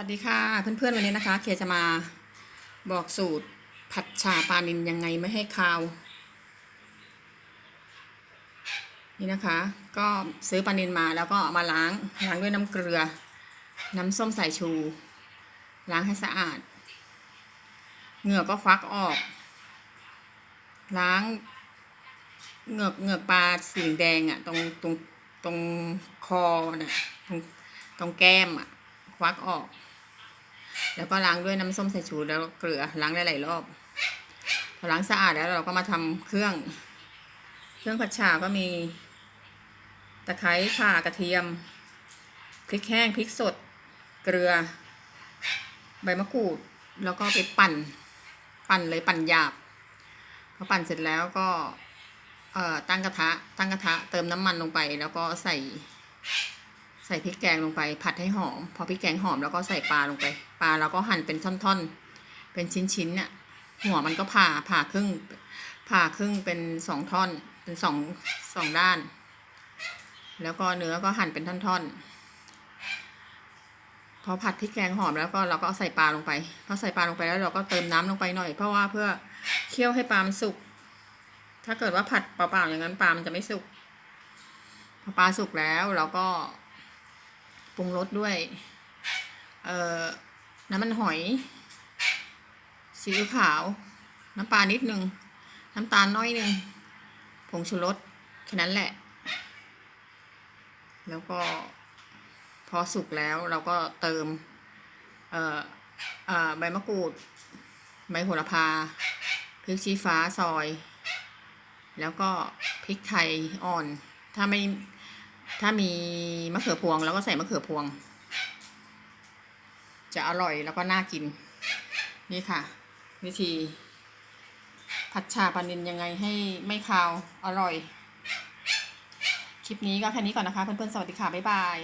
วัสดีค่ะเพื่อนๆวันนี้นะคะ เคจะมาบอกสูตรผัดชาปลานินยังไงไม่ให้คาว นี่นะคะ ก็ซื้อปลานินมาแล้วก็มาล้างล้างด้วยน้ำเกลือ น้ำส้มสายชู ล้างให้สะอาด เหงือกก็ควักออก ล้างเหงือกเหงือกปลาสีแดงอะ่ะตรงตรงตรงคอน่ะตรงตรงแก้มอะ ควักออก แล้วก็ล้างด้วยน้ำส้มสายชูแล้วเกลือล้างได้หลายรอบพอล้างสะอาดแล้วเราก็มาทำเครื่อง เครื่องผัดฉ่าก็มีตะไคร้ข่ากระเทียมพริกแห้งพริกสด เกลือ ใบมะกรูด แล้วก็ไปปั่น ปั่นเลยปั่นหยาบพอปั่นเสร็จแล้วก็ตั้งกระทะ ตั้งกระทะ เติมน้ำมันลงไป แล้วก็ใส่ ใส่พริกแกงลงไป ผัดให้หอม พอพริกแกงหอมแล้วก็ใส่ปลาลงไป ปลาเราก็หั่นเป็นท่อนๆ เป็นชิ้นๆเนี่ยหัวมันก็ผ่าผ่าครึ่ง ผ่าครึ่งเป็นสองท่อน เป็นสองสองด้าน แล้วก็เนื้อก็หั่นเป็นท่อนๆ พอผัดพริกแกงหอมแล้วก็เราก็เอาใส่ปลาลงไป พอใส่ปลาลงไปแล้วเราก็เติมน้ำลงไปหน่อย เพราะว่าเพื่อเคี่ยวให้ปลามันสุก ถ้าเกิดว่าผัดเปล่าๆอย่างนั้นปลามันจะไม่สุก พอปลาสุกแล้วเราก็ ปรุงรสด้วย เอ่อ น้ำมันหอยซีอิ๊วขาว น้ำปลานิดนึง น้ำตาลน้อยนึง ผงชูรสแค่นั้นแหละ แล้วก็พอสุกแล้วเราก็เติม เอ่อเอ่อใบมะกรูด ใบโหระพา พริกชี้ฟ้าซอย แล้วก็พริกไทยอ่อน ถ้าไม่ ถ้ามีมะเขือพวงแล้วก็ใส่มะเขือพวง จะอร่อยแล้วก็น่ากิน นี่ค่ะ วิธี ผัดชาปลานินยังไงให้ไม่คาวอร่อย คลิปนี้ก็แค่นี้ก่อนนะคะ เพื่อนๆ สวัสดีค่ะ บ๊ายบาย